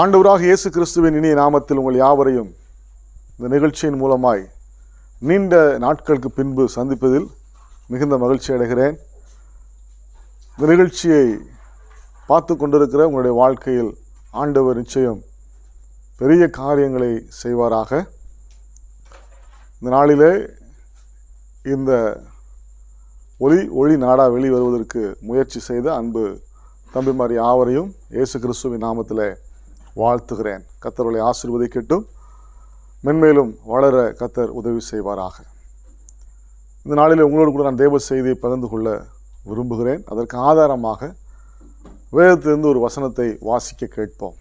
ஆண்டவராக இயேசு கிறிஸ்துவின் இனிய நாமத்தில் உங்கள் யாவரையும் இந்த நிகழ்ச்சியின் மூலமாய் நீண்ட நாட்களுக்கு பின்பு சந்திப்பதில் மிகுந்த மகிழ்ச்சி அடைகிறேன். இந்த நிகழ்ச்சியை பார்த்து கொண்டிருக்கிற உங்களுடைய வாழ்க்கையில் ஆண்டவர் நிச்சயம் பெரிய காரியங்களை செய்வாராக. இந்த நாளிலே இந்த ஒளி ஒளி நாடா வெளிவருவதற்கு முயற்சி செய்த அன்பு தம்பிமாரி யாவரையும் இயேசு கிறிஸ்துவின் நாமத்தில் வாழ்த்துகிறேன். கத்தர்களை ஆசிர்வதிக்கட்டும். மென்மேலும் வளர கத்தர் உதவி செய்வாராக. இந்த நாளில் உங்களோடு கூட நான் தேவ செய்தியை பகிர்ந்து கொள்ள விரும்புகிறேன். அதற்கு ஆதாரமாக வேதத்திலிருந்து ஒரு வசனத்தை வாசிக்க கேட்போம்.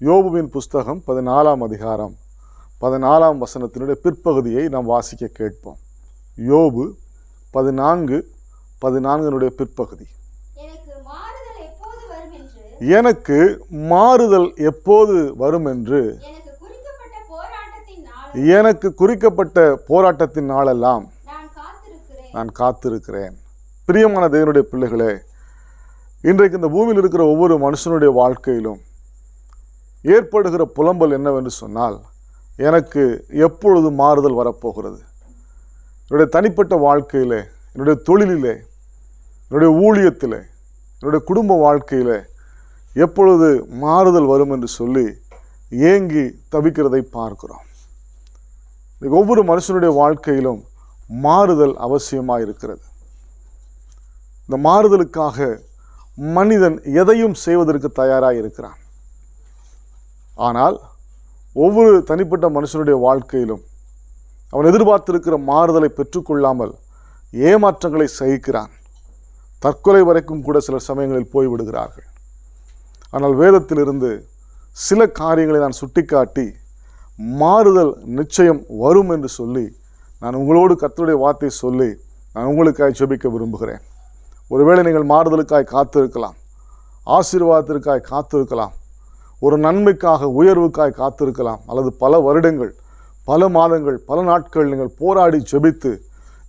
யோபுவின் புஸ்தகம் பதினாலாம் அதிகாரம் பதினாலாம் வசனத்தினுடைய பிற்பகுதியை நாம் வாசிக்க கேட்போம். யோபு பதினான்கு பதினான்கினுடைய பிற்பகுதி எனக்கு மாறுதல் எப்போது வரும் என்று எனக்கு மாறுதல் எப்போது வரும் என்று எனக்கு குறிக்கப்பட்ட போராட்டத்தின் நாளெல்லாம் நான் காத்திருக்கிறேன். பிரியமான தேவனுடைய பிள்ளைகளே இன்றைக்கு இந்த பூமியில் இருக்கிற ஒவ்வொரு மனுஷனுடைய வாழ்க்கையிலும் ஏற்படுகிற புலம்பல் என்னவென்று சொன்னால் எனக்கு எப்பொழுது மாறுதல் வரப்போகிறது? என்னுடைய தனிப்பட்ட வாழ்க்கையிலே என்னுடைய தொழிலிலே என்னுடைய ஊழியத்திலே என்னுடைய குடும்ப வாழ்க்கையிலே எப்பொழுது மாறுதல் வரும் என்று சொல்லி ஏங்கி தவிக்கிறதை பார்க்கிறோம். ஒவ்வொரு மனுஷனுடைய வாழ்க்கையிலும் மாறுதல் அவசியமாக இருக்கிறது. இந்த மாறுதலுக்காக மனிதன் எதையும் செய்வதற்கு தயாராக இருக்கிறான். ஆனால் ஒவ்வொரு தனிப்பட்ட மனுஷனுடைய வாழ்க்கையிலும் அவன் எதிர்பார்த்திருக்கிற மாறுதலை பெற்றுக்கொள்ளாமல் ஏமாற்றங்களை சகிக்கிறான். தற்கொலை வரைக்கும் கூட சில சமயங்களில் போய்விடுகிறார்கள். ஆனால் வேதத்திலிருந்து சில காரியங்களை நான் சுட்டிக்காட்டி மாறுதல் நிச்சயம் வரும் என்று சொல்லி நான் உங்களோடு கத்தருடைய வார்த்தை சொல்லி நான் உங்களுக்காய் ஜெபிக்க விரும்புகிறேன். ஒருவேளை நீங்கள் மாறுதலுக்காய் காத்திருக்கலாம் ஆசீர்வாதத்திற்காய் காத்திருக்கலாம் ஒரு நன்மைக்காக உயர்வுக்காய் காத்திருக்கலாம் அல்லது பல வருடங்கள் பல மாதங்கள் பல நாட்கள் நீங்கள் போராடி ஜெபித்து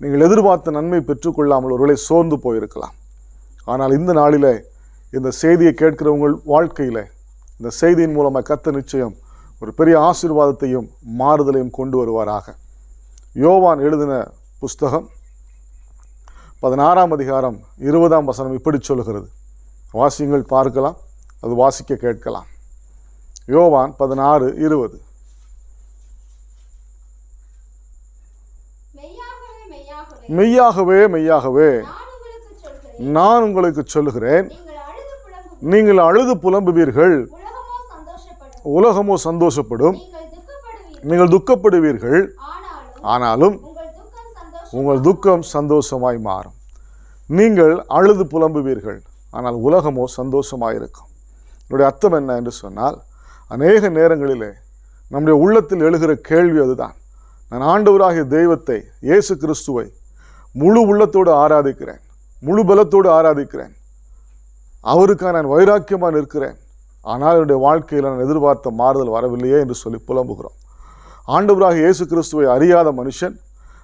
நீங்கள் எதிர்பார்த்த நன்மை பெற்றுக்கொள்ளாமல் ஒருவேளை சோர்ந்து போயிருக்கலாம். ஆனால் இந்த நாளிலே இந்த செய்தியை கேட்கிற உங்கள் வாழ்க்கையிலே இந்த செய்தியின் மூலமாக கத்த நிச்சயம் ஒரு பெரிய ஆசீர்வாதத்தையும் மாறுதலையும் கொண்டு வருவாராக. யோவான் எழுதின புஸ்தகம் பதினாறாம் அதிகாரம் இருபதாம் வசனம் இப்படி சொல்லுகிறது. வாசியங்கள் பார்க்கலாம் அது வாசிக்க கேட்கலாம். யோவான் பதினாறு இருபது. மெய்யாகவே மெய்யாகவே. மெய்யாகவே மெய்யாகவே. நான் உங்களுக்கு சொல்கிறேன். நான் உங்களுக்கு சொல்லுகிறேன். நீங்கள் அழுது புலம்புவீர்கள். உலகமோ சந்தோஷப்படும். நீங்கள் துக்கப்படுவீர்கள். ஆனாலும் உங்கள் துக்கம் உங்கள் துக்கம் சந்தோஷமாய் மாறும். நீங்கள் அழுது புலம்புவீர்கள். ஆனால் உலகமோ சந்தோஷமாயிருக்கும். என்னுடைய அர்த்தம் என்ன என்று சொன்னால் அநேக நேரங்களிலே நம்முடைய உள்ளத்தில் எழுகிற கேள்வி அதுதான். நான் ஆண்டவராகிய தெய்வத்தை இயேசு கிறிஸ்துவை முழு உள்ளத்தோடு ஆராதிக்கிறேன். முழு பலத்தோடு ஆராதிக்கிறேன். அவருக்காக நான் வைராக்கியமாக நிற்கிறேன். ஆனால் என்னுடைய வாழ்க்கையில் நான் எதிர்பார்த்த மாறுதல் வரவில்லையே என்று சொல்லி புலம்புகிறோம். ஆண்டவராக இயேசு கிறிஸ்துவை அறியாத மனுஷன்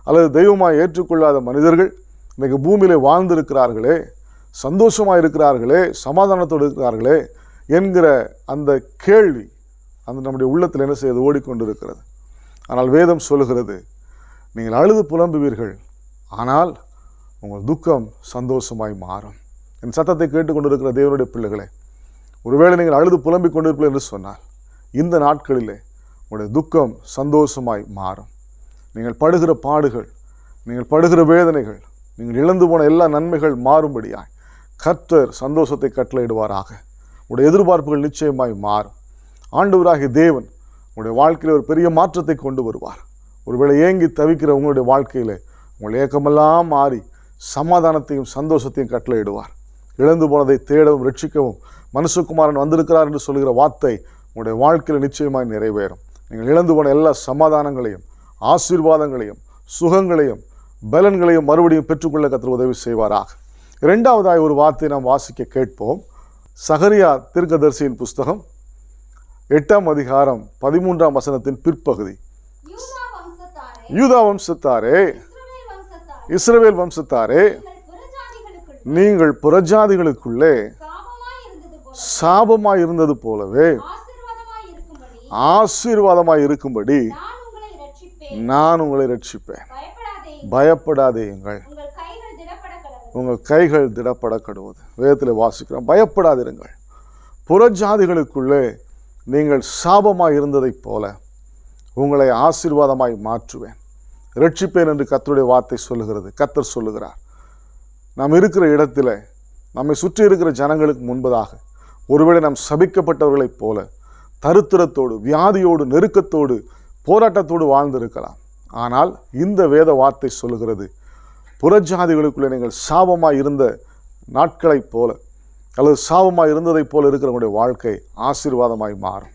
அல்லது தெய்வமாக ஏற்றுக்கொள்ளாத மனிதர்கள் இன்றைக்கு பூமியிலே வாழ்ந்திருக்கிறார்களே சந்தோஷமாக இருக்கிறார்களே சமாதானத்தோடு இருக்கிறார்களே என்கிற அந்த கேள்வி அந்த நம்முடைய உள்ளத்தில் என்ன செய்து ஓடிக்கொண்டிருக்கிறது. ஆனால் வேதம் சொல்லுகிறது நீங்கள் அழுது புலம்புவீர்கள் ஆனால் உங்கள் துக்கம் சந்தோஷமாய் மாறும். என் சத்தத்தை கேட்டுக்கொண்டிருக்கிற தேவனுடைய பிள்ளைகளே ஒருவேளை நீங்கள் அழுது புலம்பிக் கொண்டிருப்பீர்கள் என்று சொன்னால் இந்த நாட்களிலே உங்களுடைய துக்கம் சந்தோஷமாய் மாறும். நீங்கள் படுகிற பாடுகள் நீங்கள் படுகிற வேதனைகள் நீங்கள் இழந்து போன எல்லா நன்மைகள் மாறும்படியாய் கர்த்தர் சந்தோஷத்தை கட்டளையிடுவாராக. உங்களுடைய எதிர்பார்ப்புகள் நிச்சயமாய் மாறும். ஆண்டவராகிய தேவன் உங்களுடைய வாழ்க்கையில் ஒரு பெரிய மாற்றத்தை கொண்டு வருவார். ஒருவேளை ஏங்கி தவிக்கிற உங்களுடைய வாழ்க்கையில் உங்கள் ஏக்கமெல்லாம் மாறி சமாதானத்தையும் சந்தோஷத்தையும் கட்டளையிடுவார். இழந்து போனதை தேடவும் ரட்சிக்கவும் மனுஷகுமாரன் வந்திருக்கிறார் என்று சொல்கிற வார்த்தை உங்களுடைய வாழ்க்கையில் நிச்சயமாய் நிறைவேறும். நீங்கள் இழந்து போன எல்லா சமாதானங்களையும் ஆசீர்வாதங்களையும் சுகங்களையும் பலன்களையும் மறுபடியும் பெற்றுக்கொள்ள கத்தர் உதவி செய்வாராக. இரண்டாவதாய் ஒரு வார்த்தை நாம் வாசிக்க கேட்போம். சகரியா தீர்க்கதரிசியின் புஸ்தகம் எட்டாம் அதிகாரம் பதிமூன்றாம் வசனத்தின் பிற்பகுதி. யூதா வம்சத்தாரே இஸ்ரவேல் வம்சத்தாரே நீங்கள் புறஜாதிகளுக்குள் நீங்கள் புறஜாதிகளுக்குள்ளே சாபமாய் இருந்தது போலவே ஆசீர்வாதமாய் ஆசீர்வாதமாய் இருக்கும்படி நான் உங்களை ரட்சிப்பேன். பயப்படாதேயுங்கள் உங்கள் கைகள் திடப்பட கடவுள் உங்கள் கைகள் திடப்பட கடுவது வேதத்தில் வாசிக்கிறோம். பயப்படாதிருங்கள். புறஜாதிகளுக்குள்ளே நீங்கள் சாபமாய் இருந்ததைப் போல உங்களை ஆசீர்வாதமாய் மாற்றுவேன். ரட்சிப்பேன் என்று கர்த்தருடைய வார்த்தை சொல்லுகிறது. கர்த்தர் சொல்லுகிறார். நாம் இருக்கிற இடத்துல நம்மை சுற்றி இருக்கிற ஜனங்களுக்கு முன்பதாக ஒருவேளை நாம் சபிக்கப்பட்டவர்களைப் போல தருத்திரத்தோடு வியாதியோடு நெருக்கத்தோடு போராட்டத்தோடு வாழ்ந்திருக்கலாம். ஆனால் இந்த வேத வார்த்தை சொல்லுகிறது புறஜாதிகளுக்குள்ளே நீங்கள் சாபமாக இருந்த நாட்களைப் போல அல்லது சாபமாக இருந்ததைப் போல இருக்கிறவங்களுடைய வாழ்க்கை ஆசீர்வாதமாய் மாறும்.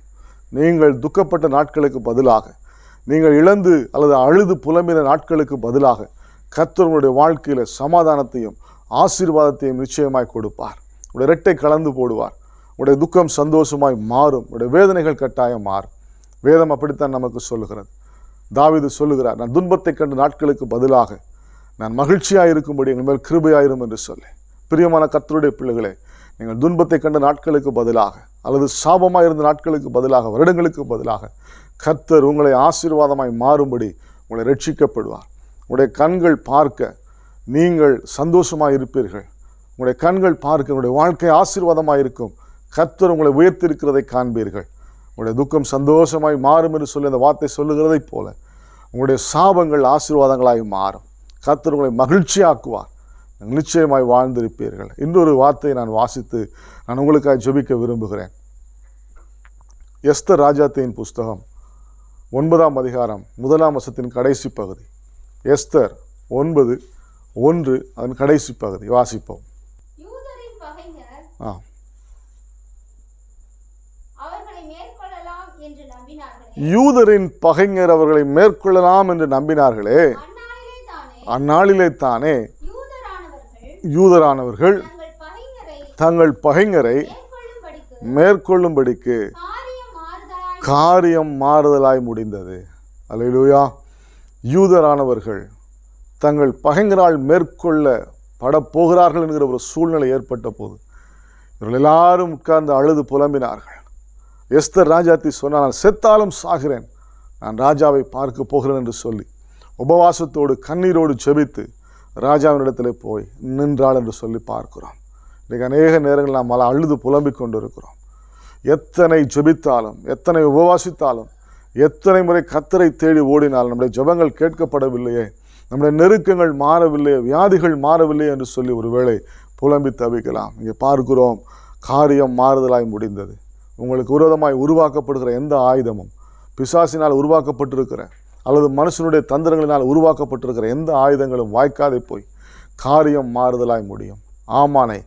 நீங்கள் துக்கப்பட்ட நாட்களுக்கு பதிலாக நீங்கள் இழந்து அல்லது அழுது புலம்பின நாட்களுக்கு பதிலாக கர்த்தர் உங்களுடைய வாழ்க்கையில் சமாதானத்தையும் ஆசீர்வாதத்தையும் நிச்சயமாய் கொடுப்பார். உடைய இரட்டை கலந்து போடுவார். உடைய துக்கம் சந்தோஷமாய் மாறும். உடைய வேதனைகள் கட்டாயம் மாறும். வேதம் அப்படித்தான் நமக்கு சொல்லுகிறது. தாவிது சொல்லுகிறார் நான் துன்பத்தை கண்ட நாட்களுக்கு பதிலாக நான் மகிழ்ச்சியாக இருக்கும்படி எங்கள் மேல் கிருபையாயிரும் என்று சொல்லி. பிரியமான கத்தருடைய பிள்ளைகளே நீங்கள் துன்பத்தை கண்ட நாட்களுக்கு பதிலாக அல்லது சாபமாக இருந்த நாட்களுக்கு பதிலாக வருடங்களுக்கு பதிலாக கர்த்தர் உங்களை ஆசீர்வாதமாய் மாறும்படி உங்களை ரட்சிக்கப்படுவார். உங்களுடைய கண்கள் பார்க்க நீங்கள் சந்தோஷமாக இருப்பீர்கள். உங்களுடைய கண்கள் பார்க்க உங்களுடைய வாழ்க்கை ஆசீர்வாதமாக இருக்கும். கர்த்தர் உங்களை உயர்த்திருக்கிறதை காண்பீர்கள். உங்களுடைய துக்கம் சந்தோஷமாய் மாறும் என்று சொல்லி அந்த வார்த்தை சொல்லுகிறதைப் போல உங்களுடைய சாபங்கள் ஆசீர்வாதங்களாய் மாறும். கர்த்தர் உங்களை மகிழ்ச்சியாக்குவார். நிச்சயமாய் வாழ்ந்திருப்பீர்கள். இன்னொரு வார்த்தையை நான் வாசித்து நான் உங்களுக்காக ஜெபிக்க விரும்புகிறேன். எஸ்தர் ராஜாத்தையின் புஸ்தகம் ஒன்பதாம் அதிகாரம் முதலாம் வசத்தின் கடைசி பகுதி. எஸ்தர் ஒன்பது ஒன்று அதன் கடைசி பகுதி. வாசிப்போம். யூதரின் பகைஞர் ஆ. அவர்களை மேற்கொள்ளலாம் என்று நம்பினார்களே. யூதரின் பகைஞர் அவர்களை மேற்கொள்ளலாம் என்று நம்பினார்களே. அந்நாளிலே தானே. யூதரானவர்கள் தங்கள் பகைஞரை மேற்கொள்ளும்படிக்கு காரியம் மாறுதலாய் முடிந்தது. அல்லேலூயா. யூதரானவர்கள் தங்கள் பகைஞரால் மேற்கொள்ள படப்போகிறார்கள் என்கிற ஒரு சூழ்நிலை ஏற்பட்ட போது இவர்கள் எல்லாரும் உட்கார்ந்து அழுது புலம்பினார்கள். எஸ்தர் ராஜாத்தி சொன்னால் நான் செத்தாலும் சாகிறேன். நான் ராஜாவை பார்க்க போகிறேன் என்று சொல்லி உபவாசத்தோடு கண்ணீரோடு செபித்து ராஜாவினிடத்தில் போய் நின்றாள் என்று சொல்லி பார்க்கிறோம். இன்றைக்கு அநேக நேரங்கள் நாம் மல அழுது புலம்பிக் கொண்டிருக்கிறோம். எத்தனை ஜெபித்தாலும் எத்தனை உபவாசித்தாலும் எத்தனை முறை கத்தரை தேடி ஓடினால் நம்முடைய ஜெபங்கள் கேட்கப்படவில்லையே நம்முடைய நெருக்கங்கள் மாறவில்லையே வியாதிகள் மாறவில்லையே என்று சொல்லி ஒருவேளை புலம்பி தவிக்கலாம். இங்கே பார்க்கிறோம் காரியம் மாறுதலாய் முடிந்தது. உங்களுக்கு விரோதமாய் உருவாக்கப்படுகிற எந்த ஆயுதமும் பிசாசினால் உருவாக்கப்பட்டிருக்கிற அல்லது மனுஷனுடைய தந்திரங்களினால் உருவாக்கப்பட்டிருக்கிற எந்த ஆயுதங்களும் வாய்க்காதே போய் காரியம் மாறுதலாய் முடியும். ஆமானை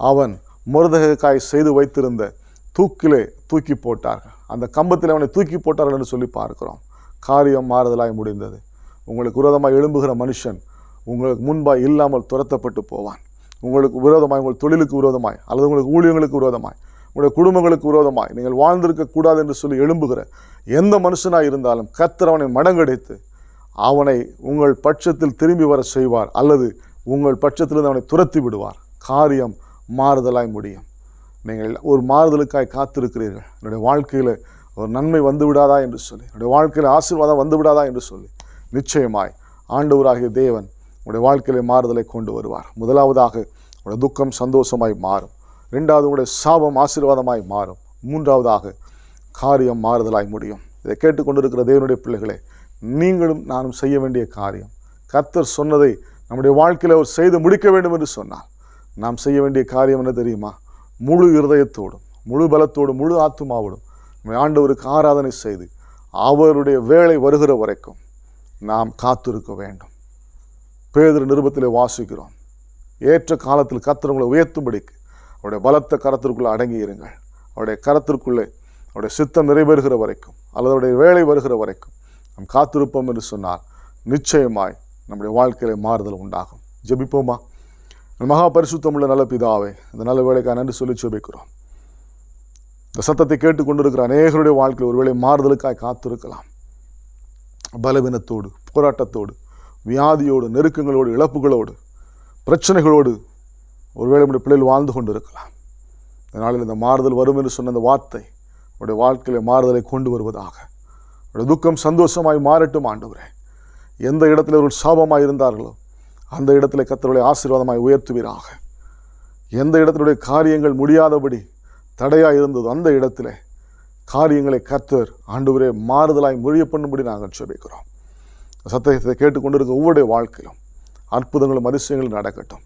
அவன் முருதகாய் செய்து வைத்திருந்த தூக்கிலே தூக்கி போட்டார்கள். அந்த கம்பத்தில் அவனை தூக்கி போட்டார்கள் என்று சொல்லி பார்க்கிறோம். காரியம் மாறுதலாய் முடிந்தது. உங்களுக்கு விரோதமாக எழும்புகிற மனுஷன் உங்களுக்கு முன்பாக இல்லாமல் துரத்தப்பட்டு போவான். உங்களுக்கு விரோதமாய் உங்கள் தொழிலுக்கு விரோதமாய் அல்லது உங்களுக்கு ஊழியங்களுக்கு விரோதமாய் உங்களுடைய குடும்பங்களுக்கு விரோதமாய் நீங்கள் வாழ்ந்திருக்க கூடாது என்று சொல்லி எழும்புகிற எந்த மனுஷனாக இருந்தாலும் கத்தர் அவனை மடங்கடைத்து அவனை உங்கள் பட்சத்தில் திரும்பி வர செய்வார் அல்லது உங்கள் பட்சத்திலிருந்து அவனை துரத்தி விடுவார். காரியம் மாறுதலாய் முடியும். நீங்கள் ஒரு மாறுதலுக்காய் காத்திருக்கிறீர்கள். என்னுடைய வாழ்க்கையில் ஒரு நன்மை வந்து விடாதா என்று சொல்லி என்னுடைய வாழ்க்கையில் ஆசீர்வாதம் வந்து விடாதா என்று சொல்லி நிச்சயமாய் ஆண்டவராகிய தேவன் உங்களுடைய வாழ்க்கையிலே மாறுதலை கொண்டு வருவார். முதலாவதாக உங்களுடைய துக்கம் சந்தோஷமாய் மாறும். ரெண்டாவது உங்களுடைய சாபம் ஆசீர்வாதமாய் மாறும். மூன்றாவதாக காரியம் மாறுதலாய் முடியும். இதை கேட்டுக்கொண்டிருக்கிற தேவனுடைய பிள்ளைகளே நீங்களும் நானும் செய்ய வேண்டிய காரியம். கர்த்தர் சொன்னதை நம்முடைய வாழ்க்கையில் அவர் செய்து முடிக்க வேண்டும் என்று சொன்னார். நாம் செய்ய வேண்டிய காரியம் என்ன தெரியுமா? முழு இருதயத்தோடும் முழு பலத்தோடும் முழு ஆத்துமாவோடும் நம்மை ஆண்டவருக்கு ஆராதனை செய்து அவருடைய வேலை வருகிற வரைக்கும் நாம் காத்திருக்க வேண்டும். பேதர் நிருபத்தில் வாசிக்கிறோம். ஏற்ற காலத்தில் கத்திரங்களை உயர்த்தும்படிக்கு அவருடைய பலத்த கரத்திற்குள்ளே அடங்கி இருங்கள். அவருடைய கரத்திற்குள்ளே அவருடைய சித்தம் நிறைவேறுகிற வரைக்கும் அல்லது அவருடைய வேலை வருகிற வரைக்கும் நாம் காத்திருப்போம் என்று சொன்னால் நிச்சயமாய் நம்முடைய வாழ்க்கையில மாறுதல் உண்டாகும். ஜெபிப்போமா? மகா பரிசுத்தமுள்ள நல்ல பிதாவே இந்த நல்ல வேலைக்காக நன்றி சொல்லி ஜெபிக்கிறோம். இந்த சத்தத்தை கேட்டுக்கொண்டிருக்கிற அநேகருடைய வாழ்க்கையில் ஒருவேளை மாறுதலுக்காக காத்திருக்கலாம். பலவீனத்தோடு போராட்டத்தோடு வியாதியோடு நெருக்கங்களோடு இழப்புகளோடு பிரச்சனைகளோடு ஒருவேளை நம்முடைய பிள்ளைகள் வாழ்ந்து கொண்டிருக்கலாம். இதனால் இந்த மாறுதல் வரும் என்று சொன்ன அந்த வார்த்தை உடைய வாழ்க்கையில் மாறுதலை கொண்டு வருவதாக. உடைய துக்கம் சந்தோஷமாய் மாறட்டும் ஆண்டு எந்த இடத்துல ஒரு சாபமாக இருந்தார்களோ அந்த இடத்துல கத்தருடைய ஆசீர்வாதமாய் உயர்த்துவீராக. எந்த இடத்தினுடைய காரியங்கள் முடியாதபடி தடையாக இருந்ததோ அந்த இடத்துல. காரியங்களை கத்தர் ஆண்டவரே மாறுதலாய் மொழிய பண்ணும்படி நாங்கள் செபிக்கிறோம் சத்தியத்தை கேட்டுக்கொண்டிருக்க ஒவ்வொரு வாழ்க்கையிலும் அற்புதங்களும் அதிசயங்களும் நடக்கட்டும்.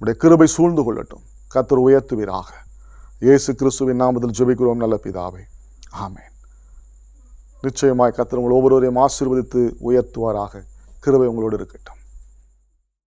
உடைய கிருபை சூழ்ந்து கொள்ளட்டும். கத்தர் உயர்த்துவீராக. இயேசு கிறிஸ்துவின் நாமத்தில் ஜெபிக்கிறோம் நல்ல பிதாவே. ஆமேன். நிச்சயமாய் கத்தர் உங்கள் ஒவ்வொருவரையும் ஆசீர்வதித்து உயர்த்துவாராக. கிருபை உங்களோடு இருக்கட்டும்.